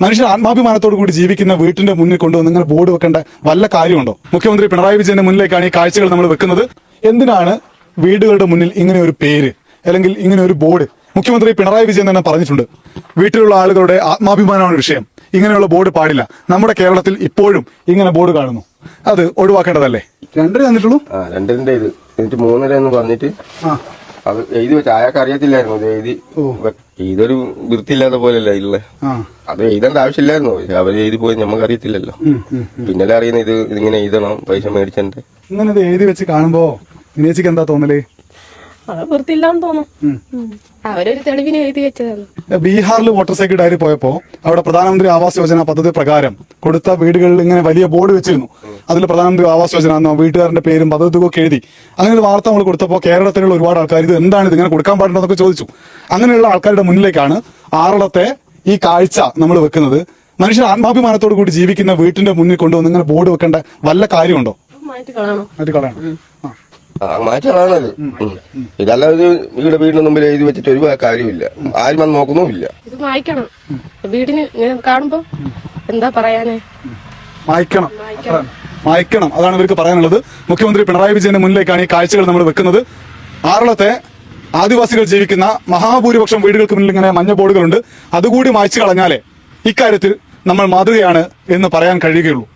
മനുഷ്യർ ആത്മാഭിമാനത്തോടു കൂടി ജീവിക്കുന്ന വീട്ടിന്റെ മുന്നിൽ കൊണ്ടുവന്ന് നിങ്ങൾ ബോർഡ് വെക്കേണ്ട വല്ല കാര്യമുണ്ടോ? മുഖ്യമന്ത്രി പിണറായി വിജയന്റെ മുന്നിലേക്കാണ് ഈ കാഴ്ചകൾ നമ്മൾ വെക്കുന്നത്. എന്തിനാണ് വീടുകളുടെ മുന്നിൽ ഇങ്ങനെ ഒരു പേര് അല്ലെങ്കിൽ ഇങ്ങനെ ഒരു ബോർഡ് മുഖ്യമന്ത്രി പിണറായി വിജയൻ തന്നെ പറഞ്ഞിട്ടുണ്ട്. വീട്ടിലുള്ള ആളുകളുടെ ആത്മാഭിമാനമാണ് വിഷയം. ഇങ്ങനെയുള്ള ബോർഡ് പാടില്ല. നമ്മുടെ കേരളത്തിൽ ഇപ്പോഴും ഇങ്ങനെ ബോർഡ് കാണുന്നു. അത് ഒഴിവാക്കേണ്ടതല്ലേ? രണ്ടര തന്നിട്ടുള്ളൂ രണ്ടരന്റെ ഇത് എന്നിട്ട് മൂന്നര എന്ന് പറഞ്ഞിട്ട് ആ. അത് എഴുതി വെച്ച അയാൾക്ക് അറിയത്തില്ലായിരുന്നു. ഇത് എഴുതി ഇതൊരു വൃത്തിയില്ലാത്ത പോലെയല്ല ഇല്ല അത് എഴുതേണ്ട ആവശ്യമില്ലായിരുന്നു. അവർ എഴുതി പോയി നമുക്ക് അറിയത്തില്ലല്ലോ. പിന്നല്ലേ അറിയുന്ന ഇത് ഇതിങ്ങനെ എഴുതണം പൈസ മേടിച്ചിട്ട് ഇങ്ങനെ എഴുതി വെച്ച് കാണുമ്പോ എന്താ തോന്നൽ? വൃത്തിയില്ലാന്ന് തോന്നും. ഉം. അവരൊരു തെളിവിന് എഴുതി വെച്ചതാണ്. ബീഹാറിൽ മോട്ടോർ സൈക്കിൾ ഡയറി പോയപ്പോ അവിടെ പ്രധാനമന്ത്രി ആവാസ് യോജന പദ്ധതി പ്രകാരം കൊടുത്ത വീടുകളിൽ ഇങ്ങനെ വലിയ ബോർഡ് വെച്ചിരുന്നു. അതിൽ പ്രധാനമന്ത്രി ആവാസ് യോജന എന്നോ വീട്ടുകാരന്റെ പേരും പദ്ധതി ഒക്കെ എഴുതി. അങ്ങനെ ഒരു വാർത്ത നമ്മൾ കൊടുത്തപ്പോൾ കേരളത്തിലുള്ള ഒരുപാട് ആൾക്കാർ ഇത് എന്താണ് ഇത് ഇങ്ങനെ കൊടുക്കാൻ പാടുന്നതൊക്കെ ചോദിച്ചു. അങ്ങനെയുള്ള ആൾക്കാരുടെ മുന്നിലേക്കാണ് ആറളത്തെ ഈ കാഴ്ച നമ്മൾ വെക്കുന്നത്. മനുഷ്യർ ആത്മാഭിമാനത്തോടു കൂടി ജീവിക്കുന്ന വീട്ടിന്റെ മുന്നിൽ കൊണ്ടുവന്ന് ഇങ്ങനെ ബോർഡ് വെക്കേണ്ട വല്ല കാര്യമുണ്ടോ? മാറ്റി കളയണം. ആ. മാറ്റമാണത്. ഇതല്ലാതെ ഇത് ഇവിടെ വീടിന് മുമ്പിൽ എഴുതി വെച്ചിട്ട് ഒരു കാര്യമില്ല ആരും വന്ന് നോക്കുന്നുമില്ല. ഇത് മായ്ക്കണം. വീടിന് ഇങ്ങനെ കാണുമ്പോ എന്താ പറയാനേ? മായ്ക്കണം. മായ്ക്കണം. അതാണ് ഇവർക്ക് പറയാനുള്ളത്. മുഖ്യമന്ത്രി പിണറായി വിജയന്റെ മുന്നിലേക്കാണ് ഈ കാഴ്ചകൾ നമ്മൾ വെക്കുന്നത്. ആറളത്തെ ആദിവാസികൾ ജീവിക്കുന്ന മഹാഭൂരിപക്ഷം വീടുകൾക്ക് മുന്നിൽ ഇങ്ങനെ മഞ്ഞ ബോർഡുകളുണ്ട്. അതുകൂടി മായ്ച്ചു കളഞ്ഞാലേ ഇക്കാര്യത്തിൽ നമ്മൾ മാതൃകയാണ് എന്ന് പറയാൻ കഴിയുകയുള്ളൂ.